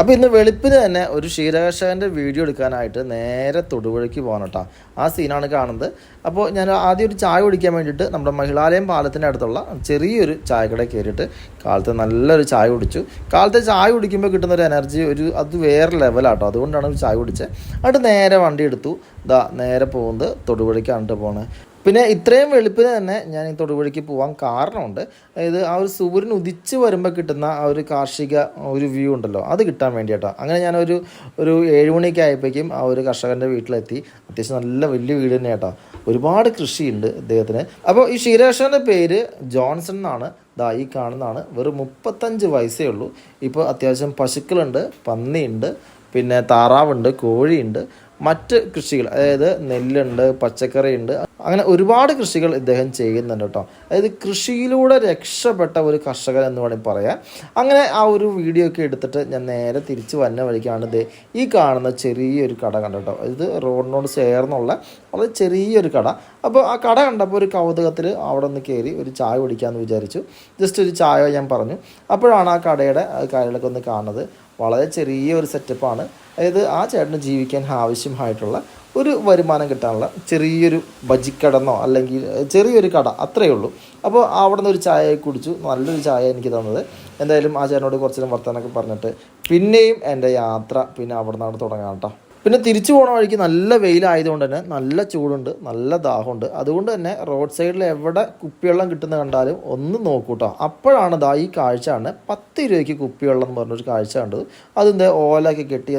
അപ്പോൾ ഇന്ന് വെളുപ്പിന് തന്നെ ഒരു ക്ഷീരകർഷകന്റെ വീഡിയോ എടുക്കാനായിട്ട് നേരെ തൊടുപുഴയ്ക്ക് പോകണം കേട്ടോ. ആ സീനാണ് കാണുന്നത്. അപ്പോൾ ഞാൻ ആദ്യം ഒരു ചായ കുടിക്കാൻ വേണ്ടിയിട്ട് നമ്മുടെ മഹിളാലയം പാലത്തിന്റെ അടുത്തുള്ള ചെറിയൊരു ചായക്കട കയറിയിട്ട് കാലത്ത് നല്ലൊരു ചായ കുടിച്ചു. കാലത്തെ ചായ കുടിക്കുമ്പോൾ കിട്ടുന്ന ഒരു എനർജി ഒരു അത് വേറെ ലെവലാട്ടോ അതുകൊണ്ടാണ് ഒരു ചായ കുടിച്ചത്. എന്നിട്ട് നേരെ വണ്ടി എടുത്തു. ഇതാ നേരെ പോകുന്നത് തൊടുപുഴയ്ക്കാണ് പോണത്. പിന്നെ ഇത്രയും വെളുപ്പിന് തന്നെ ഞാൻ ഈ തൊടുപുഴയ്ക്ക് പോകാൻ കാരണമുണ്ട്. അതായത് ആ ഒരു സൂര്യൻ ഉദിച്ച് വരുമ്പോൾ കിട്ടുന്ന ആ ഒരു കാർഷിക ഒരു വ്യൂ ഉണ്ടല്ലോ അത് കിട്ടാൻ വേണ്ടിയിട്ടാണ് അങ്ങനെ ഞാനൊരു ഒരു ഏഴ് മണിയൊക്കെ ആയപ്പോഴേക്കും ആ ഒരു കർഷകന്റെ വീട്ടിലെത്തി. അത്യാവശ്യം നല്ല വലിയ വീട് തന്നെ കേട്ടോ ഒരുപാട് കൃഷിയുണ്ട് അദ്ദേഹത്തിന് അപ്പോൾ ഈ ക്ഷീരകർഷകന്റെ പേര് ജോൺസൺ എന്നാണ്. ദാ ഈ കാണുന്നതാണ്. വെറും മുപ്പത്തഞ്ച് വയസ്സേ ഉള്ളൂ. ഇപ്പോൾ അത്യാവശ്യം പശുക്കളുണ്ട് പന്നിയുണ്ട് പിന്നെ താറാവുണ്ട് കോഴിയുണ്ട് മറ്റ് കൃഷികൾ. അതായത് നെല്ലുണ്ട് പച്ചക്കറിയുണ്ട്. അങ്ങനെ ഒരുപാട് കൃഷികൾ ഇദ്ദേഹം ചെയ്യുന്നുണ്ട് കേട്ടോ. അതായത് കൃഷിയിലൂടെ രക്ഷപ്പെട്ട ഒരു കർഷകൻ എന്ന് വേണമെങ്കിൽ പറയാം. അങ്ങനെ ആ ഒരു വീഡിയോ ഒക്കെ എടുത്തിട്ട് ഞാൻ നേരെ തിരിച്ച് വന്ന വഴിക്കാണ് ഇത് ഈ കാണുന്ന ചെറിയൊരു കട കണ്ടോ ഇത് റോഡിനോട് ചേർന്നുള്ള വളരെ ചെറിയൊരു കട. അപ്പോൾ ആ കട കണ്ടപ്പോൾ ഒരു കൗതുകത്തിൽ അവിടെ നിന്ന് കയറി ഒരു ചായ കുടിക്കാമെന്ന് വിചാരിച്ചു. ജസ്റ്റ് ഒരു ചായ ഞാൻ പറഞ്ഞു. അപ്പോഴാണ് ആ കടയുടെ കാര്യങ്ങളൊക്കെ ഒന്ന് കാണുന്നത്. വളരെ ചെറിയ ഒരു സെറ്റപ്പാണ് അതായത് ആ ചേട്ടന് ജീവിക്കാൻ ആവശ്യമായിട്ടുള്ള ഒരു വരുമാനം കിട്ടാനുള്ള ചെറിയൊരു ബജിക്കടന്നോ അല്ലെങ്കിൽ ചെറിയൊരു കട അത്രയേ ഉള്ളൂ. അപ്പോൾ അവിടെ നിന്ന് ഒരു ചായ കുടിച്ചു. നല്ലൊരു ചായ എനിക്ക് തന്നത്. എന്തായാലും ആ ചേട്ടനോട് കുറച്ചു നേരം വർത്തമാനമൊക്കെ പറഞ്ഞിട്ട് പിന്നെയും എന്റെ യാത്ര പിന്നെ അവിടെ നിന്നാണ് തുടങ്ങാം കേട്ടോ. പിന്നെ തിരിച്ചു പോണ വഴിക്ക് നല്ല വെയിലായതുകൊണ്ട് തന്നെ നല്ല ചൂടുണ്ട് നല്ല ദാഹമുണ്ട്. അതുകൊണ്ട് തന്നെ റോഡ് സൈഡിൽ എവിടെ കുപ്പിവെള്ളം കിട്ടുന്ന കണ്ടാലും ഒന്ന് നോക്കൂട്ടോ അപ്പോഴാണ് ദാ ഈ കാഴ്ച ആണ് പത്ത് രൂപയ്ക്ക് കുപ്പിവെള്ളം എന്ന് പറഞ്ഞൊരു കാഴ്ച കണ്ടത്. അതിന്റെ ഓലൊക്കെ കെട്ടി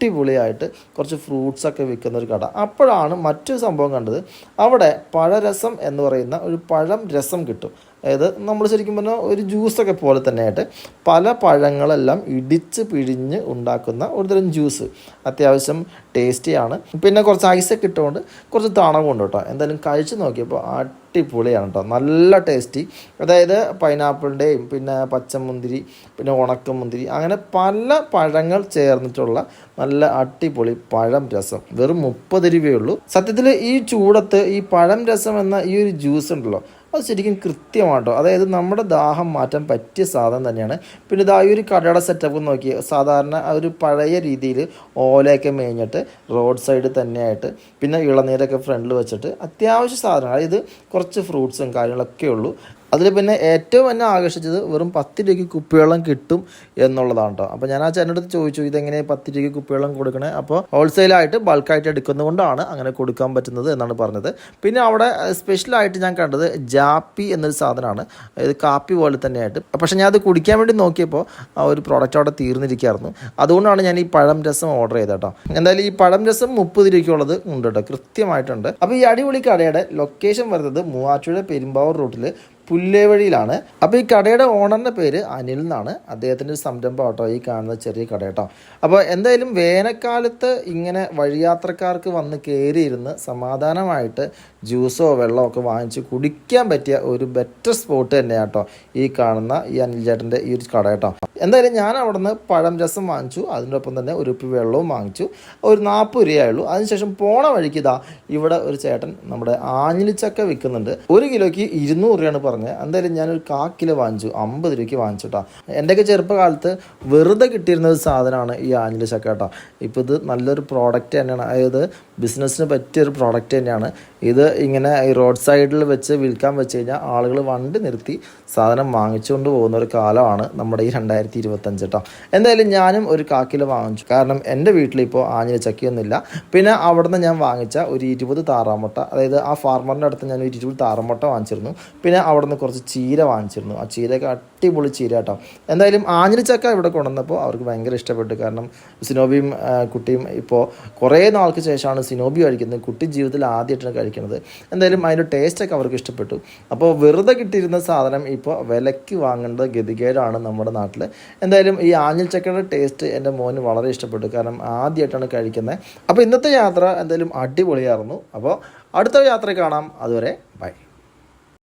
അടിപൊളിയായിട്ട് കുറച്ച് ഫ്രൂട്ട്സൊക്കെ വിൽക്കുന്ന ഒരു കട. അപ്പോഴാണ് മറ്റൊരു സംഭവം കണ്ടത്. അവിടെ പഴരസം എന്ന് പറയുന്ന ഒരു പഴം രസം കിട്ടും. അതായത് നമ്മൾ ശരിക്കും പറഞ്ഞാൽ ഒരു ജ്യൂസൊക്കെ പോലെ തന്നെയായിട്ട് പല പഴങ്ങളെല്ലാം ഇടിച്ച് പിഴിഞ്ഞ് ഉണ്ടാക്കുന്ന ഒരുതരം ജ്യൂസ് അത്യാവശ്യം ടേസ്റ്റിയാണ് പിന്നെ കുറച്ച് ഐസൊക്കെ ഇട്ടുകൊണ്ട് കുറച്ച് തണവുണ്ട് കേട്ടോ. എന്തായാലും കഴിച്ച് നോക്കിയപ്പോൾ അടിപൊളിയാണ് കേട്ടോ നല്ല ടേസ്റ്റി അതായത് പൈനാപ്പിളിന്റെയും പിന്നെ പച്ചമുന്തിരി പിന്നെ ഉണക്കമുന്തിരി അങ്ങനെ പല പഴങ്ങൾ ചേർന്നിട്ടുള്ള നല്ല അടിപൊളി പഴം രസം. വെറും മുപ്പത് രൂപയേ ഉള്ളൂ. സത്യത്തിൽ ഈ ചൂടത്ത് ഈ പഴം രസം എന്ന ഈ ഒരു ജ്യൂസ് ഉണ്ടല്ലോ അത് ശരിക്കും കൃത്യമാട്ടോ. അതായത് നമ്മുടെ ദാഹം മാറ്റാൻ പറ്റിയ സാധനം തന്നെയാണ്. പിന്നെ ഇതാ ഈ ഒരു കടയുടെ സെറ്റപ്പ് നോക്കി. സാധാരണ ആ ഒരു പഴയ രീതിയിൽ ഓലയൊക്കെ മേഞ്ഞിട്ട് റോഡ് സൈഡ് തന്നെയായിട്ട് പിന്നെ ഇളനീരൊക്കെ ഫ്രണ്ടിൽ വെച്ചിട്ട് അത്യാവശ്യ സാധനം അതായത് കുറച്ച് ഫ്രൂട്ട്സും കാര്യങ്ങളൊക്കെ ഉള്ളൂ. അതിൽ പിന്നെ ഏറ്റവും എന്നെ ആകർഷിച്ചത് വെറും പത്ത് രൂപയ്ക്ക് കുപ്പിവെള്ളം കിട്ടും എന്നുള്ളതാണ് കേട്ടോ അപ്പോൾ ഞാൻ ആ ചേട്ടന്റെ അടുത്ത് ചോദിച്ചു ഇതെങ്ങനെ പത്ത് രൂപയ്ക്ക് കുപ്പിവെള്ളം കൊടുക്കണേ? അപ്പോൾ ഹോൾസെയിലായിട്ട് ബൾക്കായിട്ട് എടുക്കുന്നതുകൊണ്ടാണ് അങ്ങനെ കൊടുക്കാൻ പറ്റുന്നത് എന്നാണ് പറഞ്ഞത്. പിന്നെ അവിടെ സ്പെഷ്യലായിട്ട് ഞാൻ കണ്ടത് ജാപ്പി എന്നൊരു സാധനമാണ്. അതായത് കാപ്പി പോലെ തന്നെയായിട്ട്. പക്ഷേ ഞാൻ അത് കുടിക്കാൻ വേണ്ടി നോക്കിയപ്പോൾ ആ ഒരു പ്രോഡക്റ്റ് അവിടെ തീർന്നിരിക്കുകയായിരുന്നു. അതുകൊണ്ടാണ് ഞാൻ ഈ പഴം രസം ഓർഡർ ചെയ്തത് കേട്ടോ എന്തായാലും ഈ പഴം രസം മുപ്പത് രൂപയ്ക്കുള്ളത് ഉണ്ട് കേട്ടോ കൃത്യമായിട്ടുണ്ട്. അപ്പോൾ ഈ അടിപൊളി കടയുടെ ലൊക്കേഷൻ വരുന്നത് മൂവാറ്റുപുഴ പെരുമ്പാവൂർ റൂട്ടിൽ പുല്ലേവഴിയിലാണ്. അപ്പോൾ ഈ കടയുടെ ഓണറിന്റെ പേര് അനിൽ എന്നാണ്. അദ്ദേഹത്തിന്റെ ഒരു സംരംഭം കേട്ടോ ഈ കാണുന്ന ചെറിയ കട കേട്ടോ. അപ്പോൾ എന്തായാലും വേനൽക്കാലത്ത് ഇങ്ങനെ വഴിയാത്രക്കാർക്ക് വന്ന് കയറിയിരുന്ന് സമാധാനമായിട്ട് ജ്യൂസോ വെള്ളമോ ഒക്കെ വാങ്ങിച്ച് കുടിക്കാൻ പറ്റിയ ഒരു ബെറ്റർ സ്പോട്ട് തന്നെയാണ് കേട്ടോ ഈ കാണുന്ന ഈ അനിൽ ചേട്ടന്റെ ഈ ഒരു കട കേട്ടോ. എന്തായാലും ഞാൻ അവിടെ നിന്ന് പഴം രസം വാങ്ങിച്ചു. അതിനൊപ്പം തന്നെ ഒരു ഉപ്പി വെള്ളവും വാങ്ങിച്ചു. ഒരു നാൽപ്പത് രൂപയുള്ളൂ അതിനുശേഷം പോണ വഴിക്ക് ഇതാ ഇവിടെ ഒരു ചേട്ടൻ നമ്മുടെ ആഞ്ഞിലിച്ചക്ക വിൽക്കുന്നുണ്ട്. ഒരു കിലോയ്ക്ക് ഇരുന്നൂറ് രൂപയാണ് പറഞ്ഞത്. എന്തായാലും ഞാനൊരു കാ കിലോ വാങ്ങിച്ചു അമ്പത് രൂപയ്ക്ക് വാങ്ങിച്ചിട്ടാ. എന്റെയൊക്കെ ചെറുപ്പകാലത്ത് വെറുതെ കിട്ടിയിരുന്ന ഒരു സാധനമാണ് ഈ ആഞ്ഞിലി ചക്ക കേട്ടോ. ഇപ്പോൾ ഇത് നല്ലൊരു പ്രോഡക്റ്റ് തന്നെയാണ്. അതായത് ബിസിനസ്സിന് പറ്റിയൊരു പ്രോഡക്റ്റ് തന്നെയാണ്. ഇത് ഇങ്ങനെ ഈ റോഡ് സൈഡിൽ വെച്ച് വിൽക്കാൻ വെച്ച് കഴിഞ്ഞാൽ ആളുകൾ വണ്ടി നിർത്തി സാധനം വാങ്ങിച്ചുകൊണ്ട് പോകുന്ന ഒരു കാലമാണ് നമ്മുടെ ഈ രണ്ടായിരത്തി ഇരുപത്തഞ്ച് കേട്ടോ. എന്തായാലും ഞാനും ഒരു കാക്കിലോ വാങ്ങിച്ചു. കാരണം എന്റെ വീട്ടിലിപ്പോൾ ആഞ്ഞിലി ചക്കയൊന്നുമില്ല. പിന്നെ അവിടുന്ന് ഞാൻ വാങ്ങിച്ച ഒരു ഇരുപത് താറാമുട്ട അതായത് ആ ഫാർമറിന്റെ അടുത്ത് ഞാൻ ഒരു ഇരുപത് താറാമുട്ട വാങ്ങിച്ചിരുന്നു. പിന്നെ അവിടുന്ന് കുറച്ച് ചീര വാങ്ങിച്ചിരുന്നു. ആ ചീരയൊക്കെ അടിപൊളി ചീര കേട്ടോ. എന്തായാലും ആഞ്ഞിലി ചക്ക ഇവിടെ കൊണ്ടുവന്നപ്പോൾ അവർക്ക് ഭയങ്കര ഇഷ്ടപ്പെട്ടു. കാരണം സിനോബിയും കുട്ടിയും ഇപ്പോൾ കുറേ നാൾക്ക് ശേഷമാണ് സിനോബി കഴിക്കുന്നത്. കുട്ടി ജീവിതത്തിൽ ആദ്യമായിട്ടാണ് കഴിക്കുന്നത്. എന്തായാലും അതിന്റെ ടേസ്റ്റൊക്കെ അവർക്ക് ഇഷ്ടപ്പെട്ടു. അപ്പോൾ വെറുതെ കിട്ടിയിരുന്ന സാധനം ഇപ്പോൾ വിലയ്ക്ക് വാങ്ങേണ്ട ഗതികേടാണ് നമ്മുടെ നാട്ടിൽ എന്തായാലും ഈ ആഞ്ഞിൽ ചക്കയുടെ ടേസ്റ്റ് എന്റെ മോന് വളരെ ഇഷ്ടപ്പെട്ടു. കാരണം ആദ്യമായിട്ടാണ് കഴിക്കുന്നത്. അപ്പോൾ ഇന്നത്തെ യാത്ര എന്തായാലും അടിപൊളിയായിരുന്നു. അപ്പോൾ അടുത്ത യാത്ര കാണാം. അതുവരെ ബൈ.